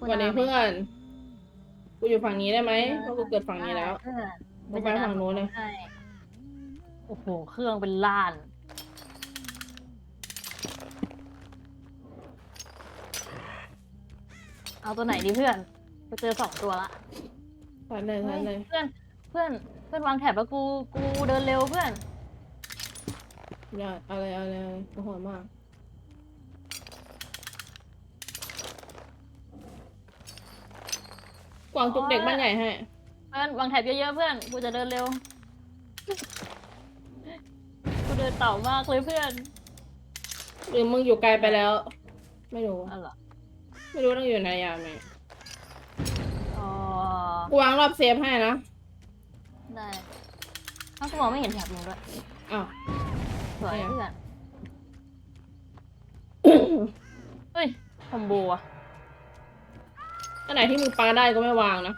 วันนี้เพื่อน กูอยู่ฝั่งนี้ได้ไหมเพราะกูเกิดฝั่งนี้แล้วเพื่อนกูไปฝั่งนู้นเลยใช่โอ้โห เครื่องเป็นล้าน เอาตัวไหนดีเพื่อนไปเจอสองตัวละทันเลยทันเลยเพื่อนเพื่อนเพื่อนวางแถบแล้วกูกูเดินเร็วเพื่อน อย่าอะไรอะไรอะไรกูโหดมาก กวางจุกเด็กบ้านใหญ่ให้เพื่อนวางแถบเยอะๆเพื่อนกูจะเดินเร็วกูเดินเต่ามากเลยเพื่อนหรือมึงอยู่ไกลไปแล้ว ไม่รู้อ๋อเหรอไม่รู้ต้องอยู่ไหนยามไหนอ๋อกูวางรอบเซฟให้นะได้ถ้ากูมองไม่เห็นแถบมึงด้วยอ้าวสวยเนี่ยเพื่อนเฮ้ยคอมโบอะ อันไหนที่มึงปาได้ก็ไม่วางนะ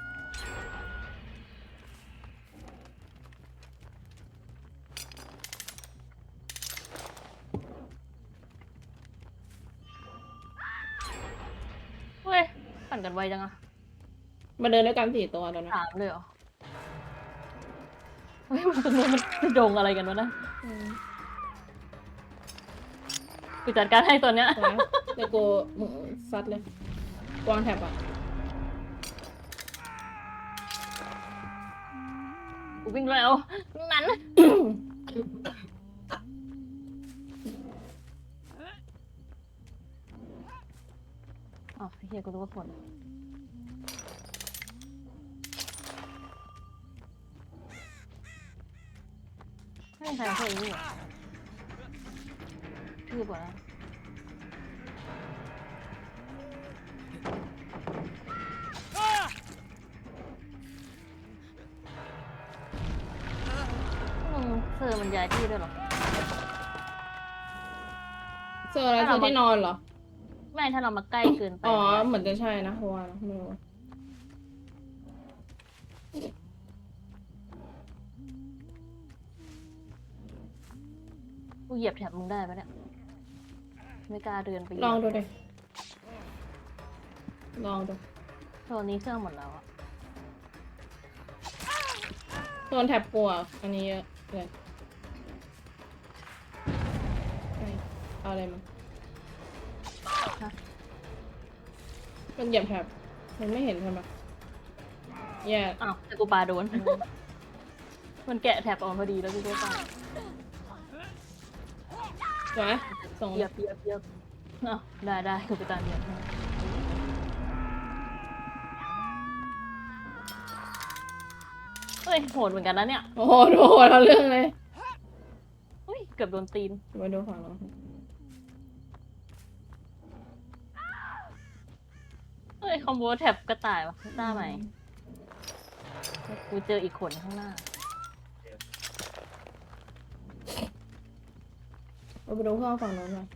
เฮ้ยปั่นกันไวจังอะมาเดินด้วยกันสี่ตัวตอนนี้สามเลยเหรอเฮ้ยมันตรงนู้นมันโดงอะไรกันวะนะอืมกูจัดการให้ตัวเนี้ยใช่ไหมเดี๋ยวกูมึงซัดเลย กวางแถบอะ กูวิ่งเร็วนั้น อ๋อเฮียกูรู้ว่าคนไม่มีใครมาช่วยอีกเหรอพี่อกแล้ เซอร์มันย้ายที่ด้วยเหรอ เจออะไรเจอที่นอนเหรอ ไม่ถ้าเรามาใกล้เกินไปอ๋อมันเหมือนจะใช่นะเพราะว่านะไม่รู้กูเหยียบแถบมึงได้ปะเนี่ย ไม่กล้าเดินไปเหยียบลองดูดิ ลองดูโซนนี้เครื่องหมดแล้วอะโดนแถบปวกอันนี้เยอะเลย เอาอะไรมามันเหยียบแถบมันไม่เห็นใช่ไหมแย่อ้าวแต่กูปาโดน มันแกะแถบออกพอดีแล้วกูก็ปาสวยส่งเหยียบเหยียบเหยียบอ้าวได้ได้กูไปตามเหยียบให้เฮ้ยโหดเหมือนกันนะเนี่ย โอ้โหโหเราเรื่องเลยเฮ้ยเกือบโดนตีน มาดูฝั่งเรา เฮ้ ยคอมโบแท็บกระต่ายวะหน้าใหม่กูเจออีกคนข้างหน้าเราไปดูเครื่องฝั่งโน้นหน่อย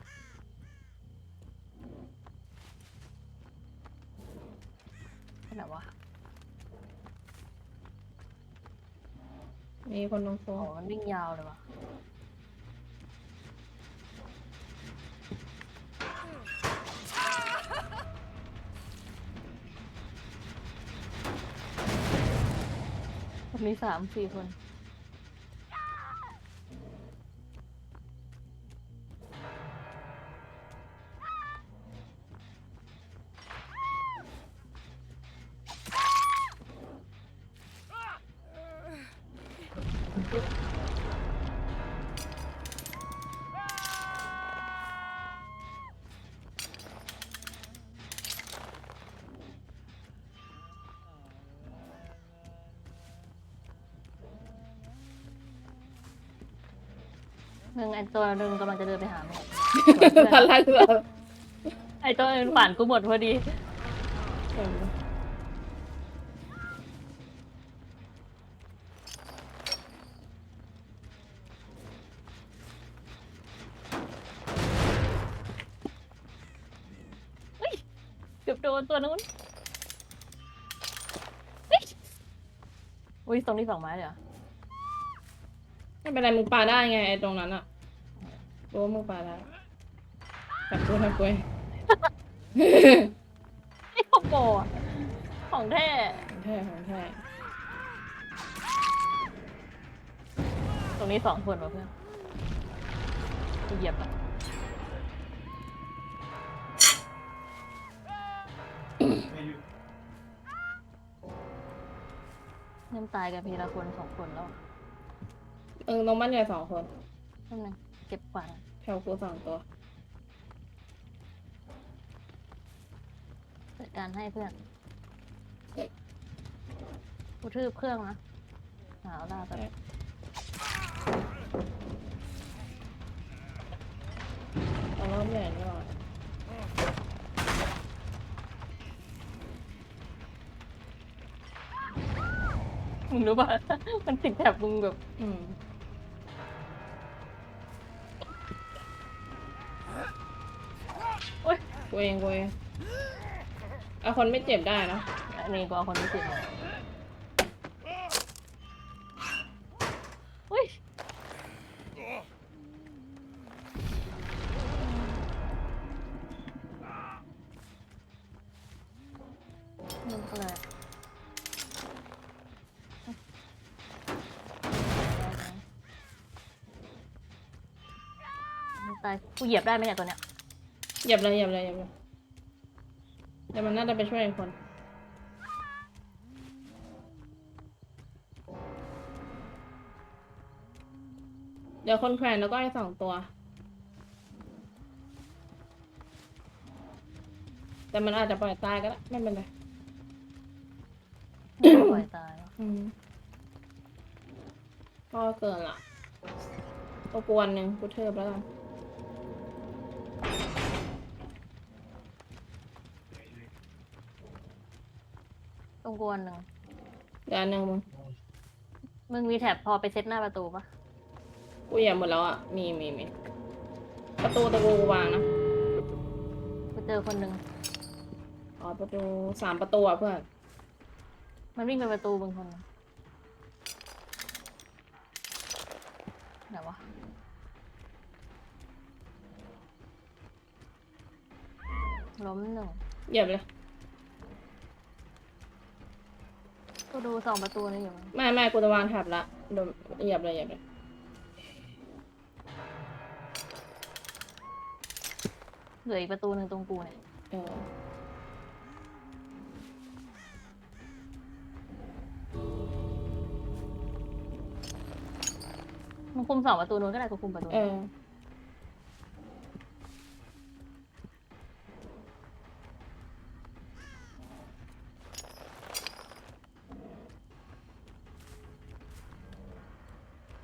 ขนาดวะมีคนลงโซ่อ๋อมันวิ่งยาวเลยวะ มีสามสี่คน หนึ่งไอตัวหนึ่งกำลังจะเดินไปหามึงพันลักเราไอตัวหนึ่งผ่านกูหมดพอดีเกือบโดนตัวนู้นเฮ้ยอุ้ยตรงนี้สองไม้เลยเหรอ ไม่เป็นไรมึงปาได้ไงไอ้ตรงนั้นอะรู้ว่ามึงปาได้จับกูทำกูเองไอ้คอมโบโปรอะของแท้ของแท้ของแท้ตรงนี้สองคนวะเพื่อนกูเหยียบอะเริ่มตายกันพีละคนสองคนแล้วเออน้องมันใหญ่สองคนนั่นนึงเก็บกวาดแถวกูสองตัวจัดการให้เพื่อนกูทืบเครื่องนะหาวลาไปเอารอบใหญ่นี่ก่อนมึงรู้ป่ะ มันติดแถบมึงแบบ อืม กูเองกูเองเอาคนไม่เจ็บได้นะอันนี้กูเอาคนที่ติดมาอุ้ยมึงอะไรมึงตายกูเหยียบได้ไหมเนี่ยตัวเนี้ย เหยียบเลยเหยียบเลยเหยียบเลยเดี๋ยวมันน่าจะไปช่วยอีกคน เดี๋ยวคนแขวนแล้วก็ไอ้สองตัว แต่มันอาจจะปล่อยตายก็ได้ไม่เป็นไรไม่ปล่อยตายวะอืมก็เกินละตัวกวนหนึ่งกูเทิบแล้วกัน ตรงกวนหนึ่งเดี๋ยวอันหนึ่งมึงมึงมีแถบพอไปเซตหน้าประตูปะกูเหยียบหมดแล้วอะ มีมีมีประตูตะกูวางนะกูเจอคนหนึ่งอ๋อประตูสามประตูอะเพื่อนมันวิ่งไปประตูมึงคนหนึ่งไหนวะล้มหนึ่งเหยียบเลย กูดูสองประตูนี่อยู่มั้งไม่ไม่กูจะวางแถบละเดี๋ยวเหยียบเลยเหยียบเลยเหลืออีกประตูหนึ่งตรงกูเนี่ยเออมึงคุมสองประตูนู้นก็ได้กูคุมประตูเออ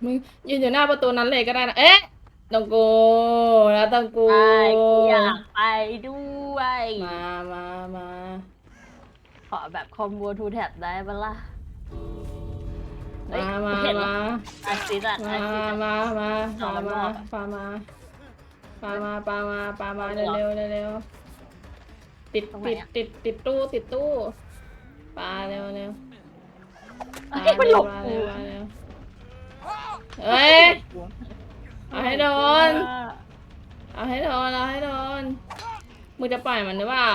มึงยืนอยู่หน้าประตูนั้นเลยก็ได้นะเอ๊ะต้องกูแล้วต้องกู ไปกูอยากไปด้วย มามามาขอแบบคอมโบทูแท็บได้ปะล่ะเฮ้ยมามากูเห็นแล้วมา อาซิดอะมาอาซิดอะ มามาเอาปามันมารอบปามาปามาปามาปามาเอาเร็มันรอบวเร็วเร็วติดตรงไหนติดอะติดติดตู้ติดตู้ปาเร็วเร็วเฮ้ยมันหลบมากูเร็วมาเร็ว เฮ้ย เอาให้โดน เอาให้โดน เอาให้โดน มึงจะปล่อยมันหรือเปล่า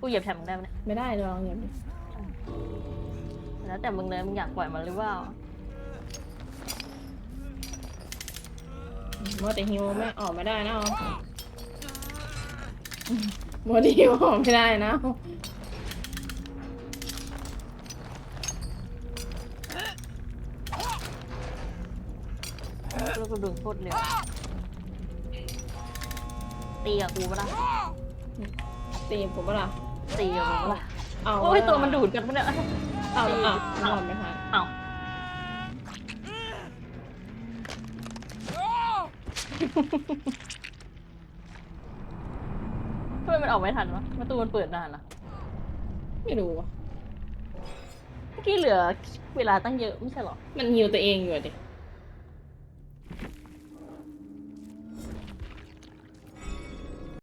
กูเหยียบแถบมึงได้ไหมเนี่ยไม่ได้ลองอย่าดิแล้วแต่มึงเลยมึงอยากปล่อยมันหรือเปล่ามัวแต่ฮิวไม่ออกไม่ได้นะเอามัวแต่ฮิวออกไม่ได้นะ แล้วกูดึงโคตรเร็วตีกับกูปะล่ะตีกูปะล่ะตีกับกูปะล่ะเอาโอ้ยตัวมันดูดกันปะเนี่ยเอาเอาเอาออกไม่ทันเอาทำไมมันออกไม่ทันวะประตูมันเปิดนานนะไม่รู้วะเมื่อกี้เหลือเวลาตั้งเยอะไม่ใช่หรอ มันฮิวตัวเองอยู่ดิ